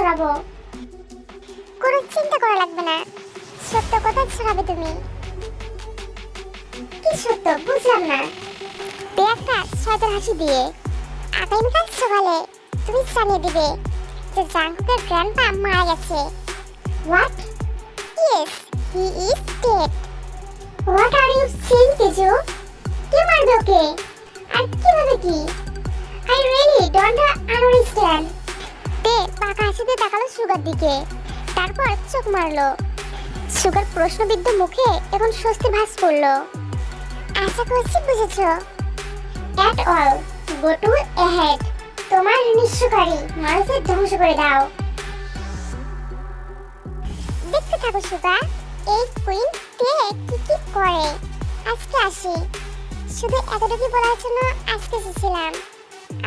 ছড়াবো। কোনো চিন্তা করা লাগবে না। সত্য কথা ছড়াবে তুমি। কি সত্য? বুঝলাম না। একটা শয়তান হাসি দিয়ে। আগামীকাল সকালে তুমি জানিয়ে দিবে যে জাঙ্কুকের গ্র্যান্ডপা মারা গেছে। What yes he is dead what are you saying Teju? কে মারবে ওকে? আর কীভাবে কি? আই রিয়েলি ডোন্ট আন্ডারস্ট্যান্ড তে পাকা হাসিতে তাকালো সুগার দিকে। তারপর চোখ মারলো। সুগার প্রশ্নবিদ্ধ মুখে এখন স্বস্তি ভাস পড়ল আশা করছি বুঝেছ। At all go to ahead তোমার নিঃস্বকারী মানুষের ধ্বংস করে দাও। দেখতে থাকো সুগা এই কুইন কে কি কি করে? আজকে আসি। শুধু এতটুকু বলার জন্য আজকে এসেছিলাম।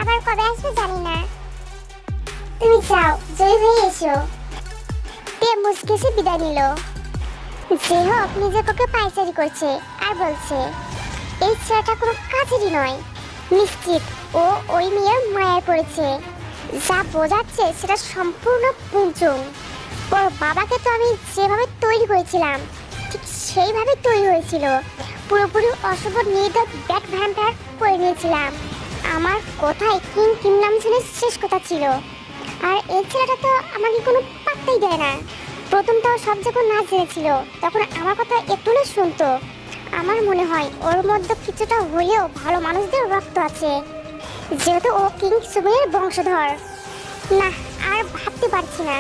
আবার কবে আসবে জানি না। তুমি যাও, জয় হয়ে এসো। তে মুসকেসে বিদায় নিল? যে হোক নিজের পক্ষে পাইচারি করছে আর বলছে, এই ছেলেটা কোনো কাজেরই নয়। নিশ্চিত ও ওই মেয়ের মায়ায় পড়েছে। যা বোঝাচ্ছে সেটা সম্পূর্ণ পুঞ্চুং ওর বাবাকে তো আমি যেভাবে তৈরি করেছিলাম, ঠিক সেইভাবে তৈরি হয়েছিল। পুরোপুরি অশুভ নির্দয় ব্যাট ভ্যাম্পায়ার করে নিয়েছিলাম। আমার কোথায় কিং শুনে শেষ কথা ছিল। আর এই ছেলেটা তো আমাকে কোনো পাত্তাই দেয় না। প্রথমটাও সব যখন না জেনেছিল, তখন আমার কথা একটু না শুনতো। আমার মনে হয় ওর মধ্যে কিছুটা হলেও ভালো মানুষদের রক্ত আছে। যেহেতু ও কিং সুমের বংশধর। না, আর ভাবতে পারছি না।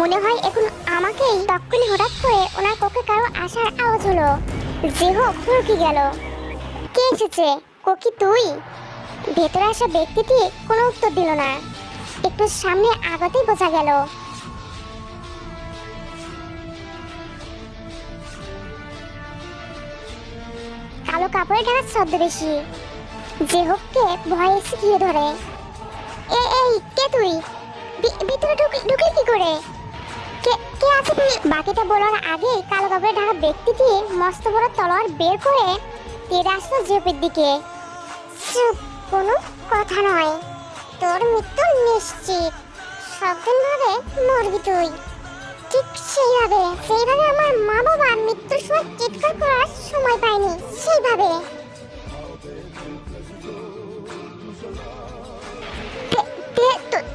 মনে হয় এখন আমাকেই তক্ষুনি হঠাৎ করে ওনার কোকে কারও আসার আওয়াজ হলো। যে হোক, হুড়কি গেল। কে এসেছে? কোকি তুই? ভেতরে আসা ব্যক্তিটি কোনো উত্তর দিল না। একটু সামনে আগাতেই বোঝা গেল। কালো কাপড়ে ঢাকা ছদ্মবেশী যে হোককে ভয়ে ঘিরে ধরে। এ, এই, কে তুই? ভিতরে ঢুকে কি করে? কে কে আছে তুই? বাকিটা বলার আগে কালো কাপড়ে ঢাকা ব্যক্তিটি মস্ত বড় তলোয়ার বের করে তেড়ে আসলো জেপের দিকে। কোনো কথা নয়। তোর মৃত্যু নিশ্চিত। সবদিন ভাবে মরবি তুই। ঠিক সেইভাবে সেইভাবে আমার মা বাবা মৃত্যুর সময় চিৎকার করার সময় পায়নি সেইভাবে।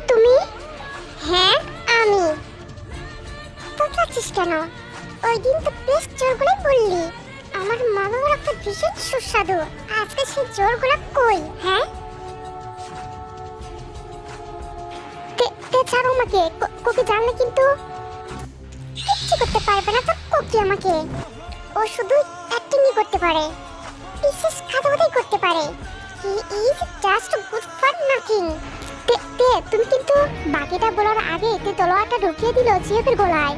তুমি? হ্যাঁ আমি। তো চাচ্ছিস কেন? ওই দিন তো বেশ জোরগুলো বললি, আমার মা বাবার একটা ভীষণ সুস্বাদু, আজকে সেই জোরগুলো কই হ্যাঁ? ছাড়ো আমাকে। কোকে জানলে কিন্তু কিচ্ছু করতে পারবে না তো কোকি আমাকে। ও শুধু অ্যাক্টিংই করতে পারে। বিশেষ খাতাবাদাই করতে পারে। He is just good for nothing তে তুমি কিন্তু বাকিটা বলার আগে তে তলোয়ারটা ঢুকিয়ে দিল জিএফের গলায়।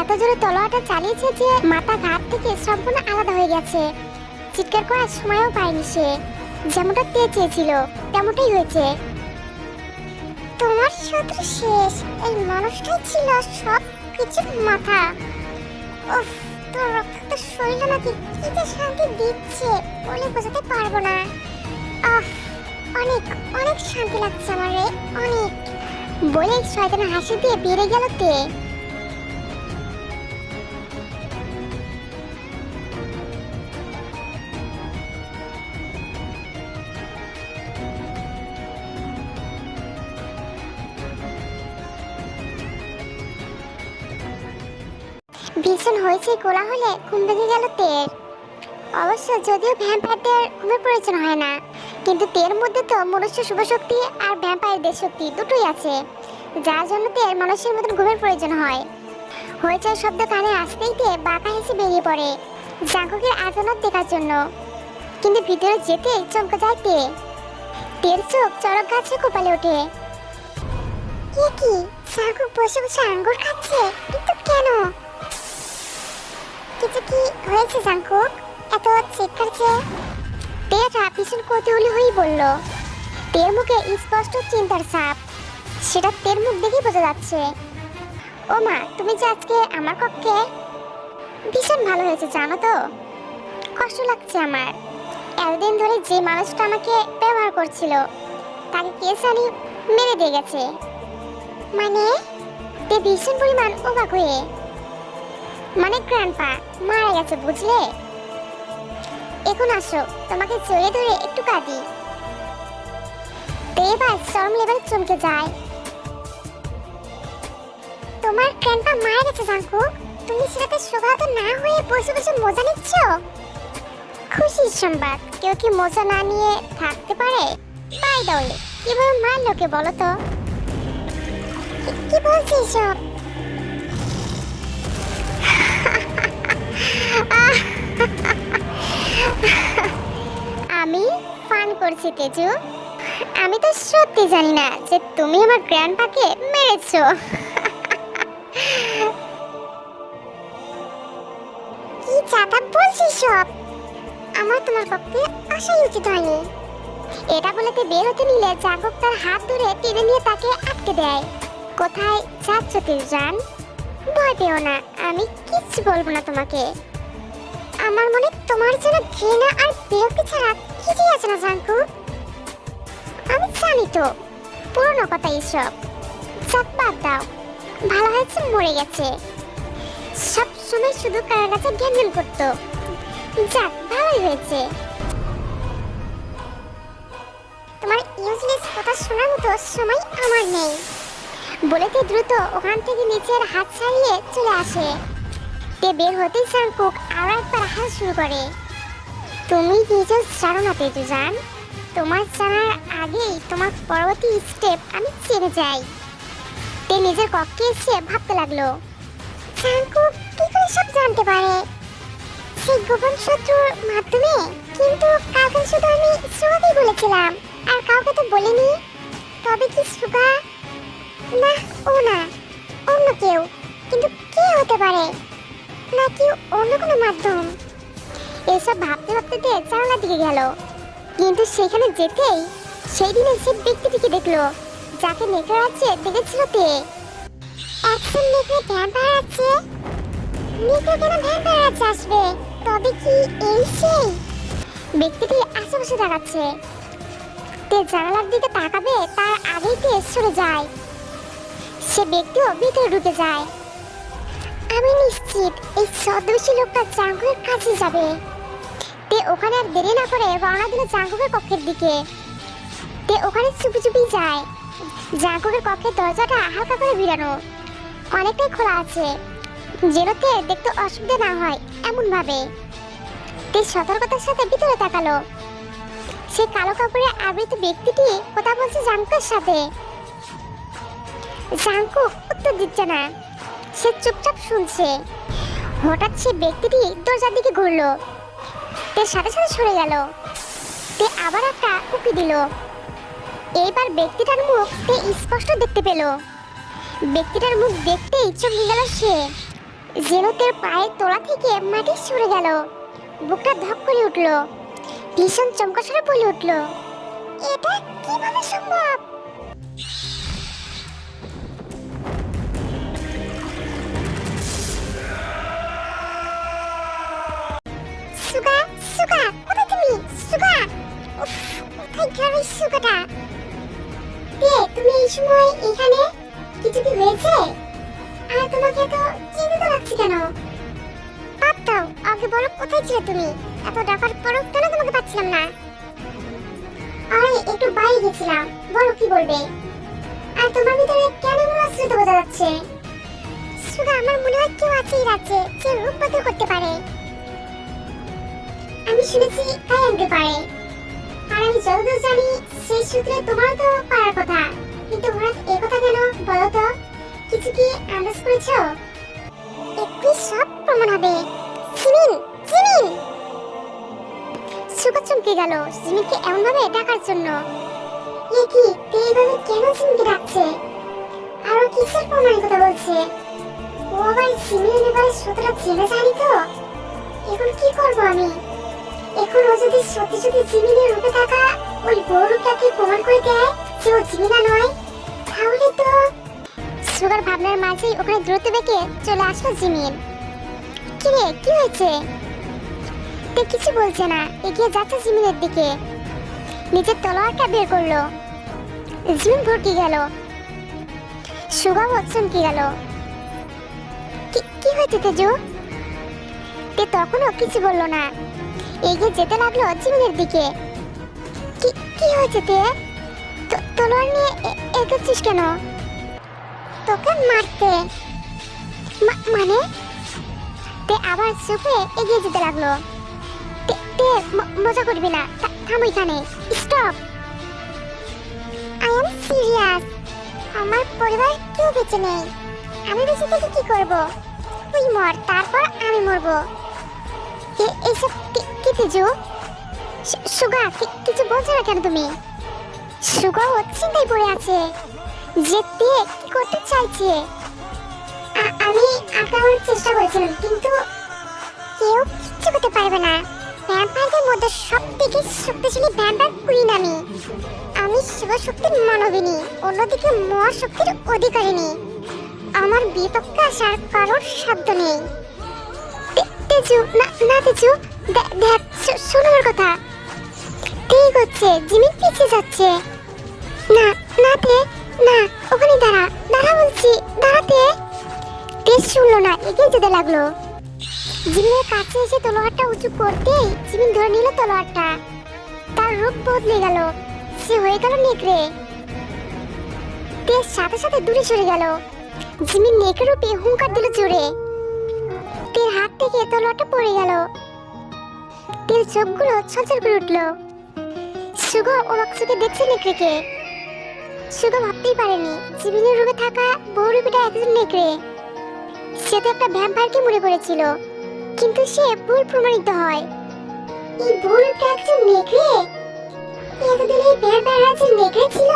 এত জোরে তলোয়ারটা চালিয়েছে যে মাথা ঘাট থেকে সম্পূর্ণ আলাদা হয়ে গেছে। চিৎকার করার সময়ও পায়নি সে। যেমনটা তে চেয়েছিল, তেমনটাই হয়েছে। তোমার শত্রু শেষ। এই মানুষটাই ছিল সব কিছুর মাথা। উফ, তোর রক্তাক্ত শরীর নাকি? কি যে শান্তি দিচ্ছে বলে বোঝাতে পারব না। আহ, অনেক অনেক শান্তি লাগছে আমার রে, অনেক। বলে শয়তান হাসি দিয়ে বেড়ে গেল তে। ভীষণ হয়েছে কোলাহলে, ঘুম ভেঙে গেল তের। অবশ্য যদিও ভ্যাম্পায়ারদের ঘুমের প্রয়োজন হয় না, কিন্তু তের মধ্যে তো মনুষ্য শুভশক্তি আর ভ্যাম্পায়ারদের শক্তি দুটোই আছে, যার জন্য তের মানুষের মতন ঘুমের প্রয়োজন হয়। হয়েছে শব্দ কানে আসতেই তে বাঁকা হেসে বেরিয়ে পড়ে জাঙ্কুকের আর্তনাদ দেখার জন্য। কিন্তু ভিতরে যেতে চমকে যায় তে। তের চোখ চড়ক গাছে কোপালে ওঠে। কে কি? জাঙ্কুক বসে বসে আঙ্গুর খাচ্ছে কিন্তু কেন? কিছু কি হয়েছে জাঙ্কুক এত চিৎকার যে। তেরা ভীষণ কৌতূহলী হয়েই বলল, তের মুখে স্পষ্ট চিন্তার ছাপ। সেটা তের মুখ দেখেই বোঝা যাচ্ছে। ও মা, তুমি যে আজকে আমার কক্ষে ভীষণ ভালো হয়েছে, জানো তো। কষ্ট লাগছে আমার। এতদিন ধরে যে মানুষটা আমাকে ব্যবহার করছিল, তাকে কে জানি মেরে দিয়ে গেছে। মানে তে ভীষণ পরিমাণ অবাক হয়ে মানে গ্র্যান্ডপা মারা গেছে বুঝলে? এখন আসো, তোমাকে চলে ধরে একটু কাঁদি। এবার চরম লেভেল চমকে যায়। তোমার গ্র্যান্ডপা মারা গেছে জাঙ্কুক তুমি সেটাতে শোভাহত না হয়ে বসে বসে মজা নিচ্ছ? খুশির সংবাদ, কেউ কি মজা না নিয়ে থাকতে পারে? তাই দলে কীভাবে মার লোকে বলো তো? কি- কি বলছে আমি ফান করছি, তেজু। আমি তো সত্যি জানি না যে তুমি আমার গ্র্যান্ডপাকে মেরেছো। কি চাতা বলছিস সব? আমার তোমার পক্ষে আসাই উচিত হয়নি। এটা বলেতে বের হতে নিলে জাগক তার হাত ধরে টেনে নিয়ে তাকে আটকে দেয়। কোথায় যাচ্ছ তিরজান ভয় পেও না, আমি কিচ্ছু বলব না তোমাকে। আমার মনে তোমার জন্য ঘৃণা আর বিরক্তি ছাড়া কিছুই আছে না, জাঙ্কু? আমি জানি তো, পুরনো কথা এসব। সব বাদ দাও। ভালো হয়েছে, মরে গেছে। সব সময় শুধু কার কাছে জ্ঞান জ্ঞান করতো। যাক, ভালোই হয়েছে। তোমার ইউজলেস কথা শোনার মতো সময় আমার নেই। বলেতে দ্রুত ওখান থেকে নিচের হাত ছাড়িয়ে চলে আসে। তে বের হতেই সাংকুক আরও একবার হাত শুরু করে। তুমি নিজেও জানো না জান তোমার জানার আগেই তোমার পরবর্তী স্টেপ আমি চেনে যাই। তে নিজের কক্ষে এসে ভাবতে লাগল সাংকুক কি করে সব জানতে পারে? সেই গোপন শত্রুর মাধ্যমে, কিন্তু কাউকে শুধু আমি সুগাকেই বলেছিলাম, আর কাউকে তো বলিনি। তবে কি সুগা না, ও না, অন্য কেউ। কিন্তু কে হতে পারে? নাকি অন্য কোনো মাধ্যম? এসব ভাবতে ভাবতে তে জানালার দিকে গেল। কিন্তু সেখানে যেতেই সেই দিনে সে ব্যক্তিটিকে দেখল, যাকে নেকড়ে আছে, দেখেছিল তে একজন নেকড়ে ভ্যাম্পায়ার আছে। নেকড়ে কেন ভ্যাম্পায়ার আছে আসবে? তবে কি এই সেই? ব্যক্তিটি আশেপাশে দাঁড়াচ্ছে। তে জানালার দিকে তাকাবে, তার আগেই তে সরে যায়। সে ব্যক্তিও ভিতরে ঢুকে যায়। আমি নিশ্চিত এই ছদ্মবেশী লোকটা জাঙ্গুকের কাছে যাবে। তে ওখানে আর দেরি না করে রওনা দিল জাঙ্গুকের কক্ষের দিকে। তে ওখানে চুপি চুপি যায়। জাঙ্গুকের কক্ষের দরজাটা হালকা করে ভিড়ানো অনেকটাই খোলা আছে। যেন তে দেখতে অসুবিধা না হয় এমন ভাবে তে সতর্কতার সাথে ভিতরে তাকালো। সে কালো কাপড়ে আবৃত ব্যক্তিটি কথা বলছে জাঙ্কুকের সাথে। জাঙ্কুক উত্তর দিচ্ছে না। সে চুপচাপ শুনছে। হঠাৎ সে ব্যক্তিটি দরজার দিকে ঘুরলো। তে সাথে সাথে সরে গেল। তে আবার একটা উকি দিল। এইবার ব্যক্তিটার মুখ তে স্পষ্ট দেখতে পেল। ব্যক্তিটার মুখ দেখতেই চমকে গেল সে। যেন তার পায়ের তোলা থেকে মাটি সরে গেল। বুকটা ধক করে উঠল। ভীষণ চমকা সরে বলে উঠল, এটা কীভাবে সম্ভব? সময় এখানে কিছু কি হয়েছে? আর তোমাকে এত চিন্তিত লাগছে কেন? বাদ আগে বলো কোথায় ছিলে তুমি? এত ডাকার পরও কেন তোমাকে পাচ্ছিলাম না? আরে, একটু বাইরে গেছিলাম, বলো কি বলবে? আর তোমার ভিতরে কেন মনে অস্ত্র বোঝা যাচ্ছে? সুগা, আমার মনে হয় কেউ আছে এই রাজ্যে, যে রূপ করতে পারে। আমি শুনেছি তাই আনতে পারে। আর আমি যতদূর জানি, সেই সূত্রে তোমার তো পারার কথা। কিন্তু এ কথা কেন বলো তো? কিছু কি আন্দাজ করেছ? একটু সব প্রমাণ হবে। Jimin Jimin! সুগা চমকে গেল। জিমিনকে এমন ভাবে ডাকার জন্য। এ কি, তে এইভাবে কেন জিমিনকে ডাকছে? আরও কিসের প্রমাণের কথা বলছে? ও আবার জিমিনের ব্যাপারে সত্যটা জেনে জানি তো? এখন কি করব আমি? এখন ও যদি সত্যি সত্যি জিমিনের রূপে থাকা ওই বড় রূপটাকে প্রমাণ করে দেয় কি কি কিছু বলছে না, এগিয়ে যাচ্ছে নিজের তলোয়ারটা বের করল। জিমিন ভরকে গেল। সুগাও চমকে গেল। কি কি হয়েছে তেজু? তে তখনও কিছু বলল না। এগিয়ে যেতে লাগল জিমিনের দিকে। কি কি হয়েছে তো- তলোয়ার নিয়ে এগোচ্ছিস কেন? তোকে মারতে। মানে? তে আবার চুপে এগিয়ে যেতে লাগল। তে মজা করবি না থাম এখানে স্টপ। আই এম সিরিয়াস, আমার পরিবার কেউ বেঁচে নেই। আমি বেঁচে থেকে কি করব? তুই মর, তারপর আমি মরবো। এইসব কি- তেজু সুগা কিছু বলছো না কেন তুমি? সুগা ও চিন্তায় পড়ে আছে। যে তে কি করতে চাইছে? আমি আটকানোর চেষ্টা করেছিলাম, কিন্তু কেউ কিচ্ছু করতে পারবে না। ভ্যাম্পায়ারদের মধ্যে সব থেকে শক্তিশালী ভ্যাম্পায়ার কুইন আমি। আমি শিবশক্তির মানবিনী, অন্যদিকে মহা মহাশক্তির অধিকারিণী। আমার বিপক্ষে আসার কারোর সাধ্য নেই। তেজু, না না, তেজু দেখ, শো- শোন আমার কথা। ঠিক হচ্ছে জিমি পিছিয়ে যাচ্ছে। না না তে, না, ওখানে দাঁড়া দাঁড়া বলছি দাঁড়াতে তে। শুনলো না, এগিয়ে যেতে লাগল। জিমিনের কাছে এসে তলোয়ারটা উঁচু করতেই জিমিন ধরে নিল তলোয়ারটা। তার রূপ বদলে গেল, সে হয়ে গেল নেকড়ে। তের সাথে সাথে দূরে সরে গেল। জিমিন নেকড়ে রূপে হুঙ্কার দিল জোরে। তের হাত থেকে তলোয়ারটা পড়ে গেল। তের চোখগুলো ছলছল করে উঠল। সুগ অবাক চোখে দেখছে নেকড়েকে? সুগ ভাবতেই পারেনি জিমিনের রূপে থাকা বউ রূপীটা একজন নেকড়ে। সে তো একটা ভ্যাম্পায়ারকে মনে করেছিল, কিন্তু সে ভুল প্রমাণিত হয়। এই ভুলটা একজন নেকড়ে? এতদিন এই ভ্যাম্পায়ার রাজ্যের নেকড়ে ছিল?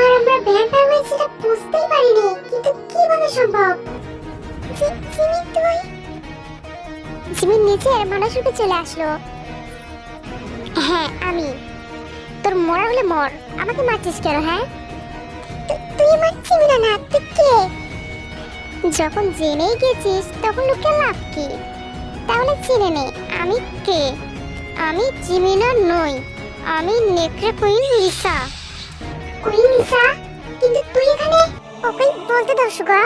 আর আমরা ভ্যাম্পায়ার হয়ে সেটা বুঝতেই পারিনি, কিন্তু কীভাবে সম্ভব? জিমি তুই? জিমির নিচে মানুষ রূপে চলে আসলো। হ্যাঁ আমি। তোর মরা হলে মর। আমাকে মারছিস কেন হ্যাঁ? তুই আমার চিমিনা না, তুই কে? যখন জেনেই গেছিস, তখন লোকে লাভ কি? তাহলে চিনে নে, আমি কে? আমি জিমিনা নই, আমি নেকড়ে কুইন লিসা। Queen Lisa? কিন্তু তুই এখানে ওকে বলতে সুগা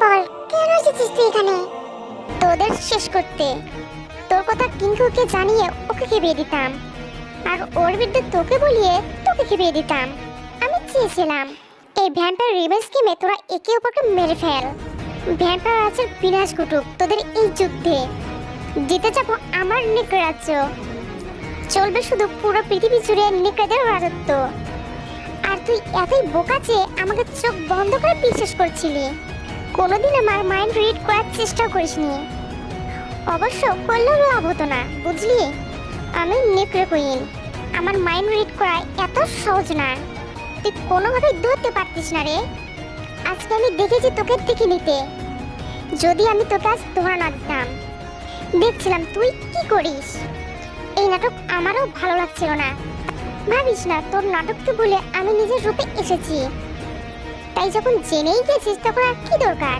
বল, কেন এসেছিস তুই এখানে? তোদের শেষ করতে। তোর কথা কিঙ্কুকে জানিয়ে ওকে খেপিয়ে দিতাম। আর ওর বিরুদ্ধে তোকে বলিয়ে তোকে খেপিয়ে দিতাম। আমি চেয়েছিলাম, এই ভ্যাম্পায়ার রিভেঞ্জ স্কিমে তোরা একে অপরকে মেরে ফেল। ভ্যাম্পায়ার রাজ্যের বিনাশ ঘটুক তোদের এই যুদ্ধে। জিতে যাব আমার নিকট রাজ্য। চলবে শুধু পুরো পৃথিবী জুড়ে নিকটের রাজত্ব। আর তুই এতই বোকা যে আমাকে চোখ বন্ধ করে বিশ্বাস করছিলি। কোনোদিন আমার মাইন্ড রিড করার চেষ্টা করিসনি। অবশ্য করলেও লাভ হতো না, বুঝলি? আমি নেকড়ে কুইন আমার মাইন্ড রিড করা এত সহজ না। তুই কোনোভাবে ধরতে পারতিস না রে। আজকে আমি দেখেছি তোকে দেখে নিতে। যদি আমি তোকে আজ ধরা না দিতাম। দেখছিলাম তুই কি করিস। এই নাটক আমারও ভালো লাগছিল না। ভাবিস না, তোর নাটককে বলে আমি নিজের রূপে এসেছি। তাই যখন জেনেই গেছিস তখন আর কি দরকার?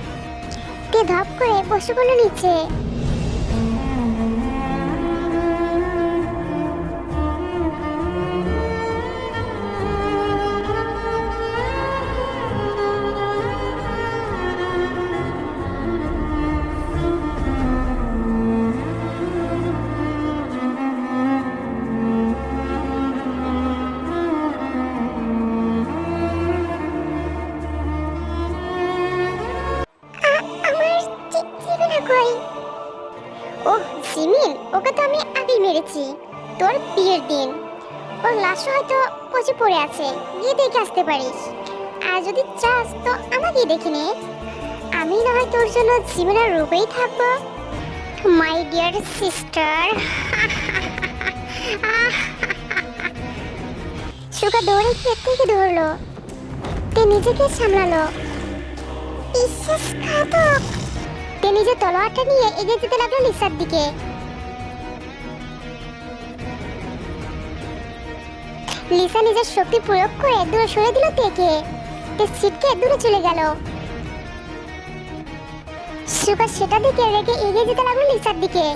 তে ধপ করে বসে পড়ল নিচে আছে, গিয়ে দেখে আসতে পারিস। আর যদি চাস তো আমাকেই দেখে নে। আমি না হয় তোর জন্য জীবনের রূপেই থাকব। মাই ডিয়ার সিস্টার সুকা দৌড়ে গিয়ে থেকে ধরলো। তে নিজেকে সামলালো। বিশ্বাসঘাতক তে নিজের তলোয়ারটা নিয়ে এগিয়ে যেতে লাগল লিসার দিকে। লিসা নিজের শক্তি প্রয়োগ করে দূরে সরে দিল থেকে। তে ছিটকে দূরে চলে গেল। সুগা সেটা দিকে রেগে এগিয়ে যেতে লাগল লিসার দিকে।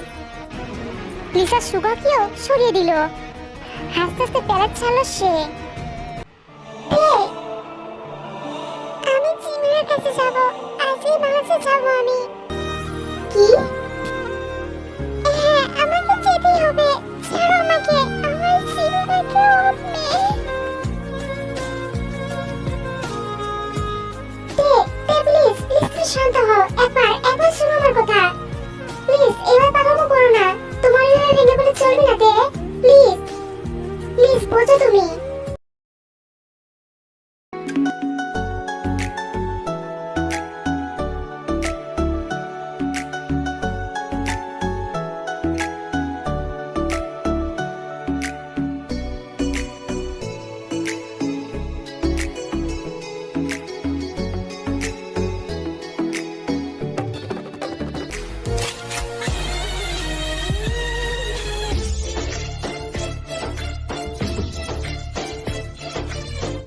লিসা সুগাকেও সরিয়ে দিল। আস্তে আস্তে প্যারাট ছাড়লো সে। আমি চিমুরের কাছে যাব। আজই বাংলাদেশে যাব আমি। কি? শান্ত হও। একবার একবার শোনো আমার কথা। প্লিজ এবার পাগলামো করো না। তোমার এভাবে ভেঙে পড়ে চলবে না তে। প্লিজ প্লিজ বোঝো তুমি।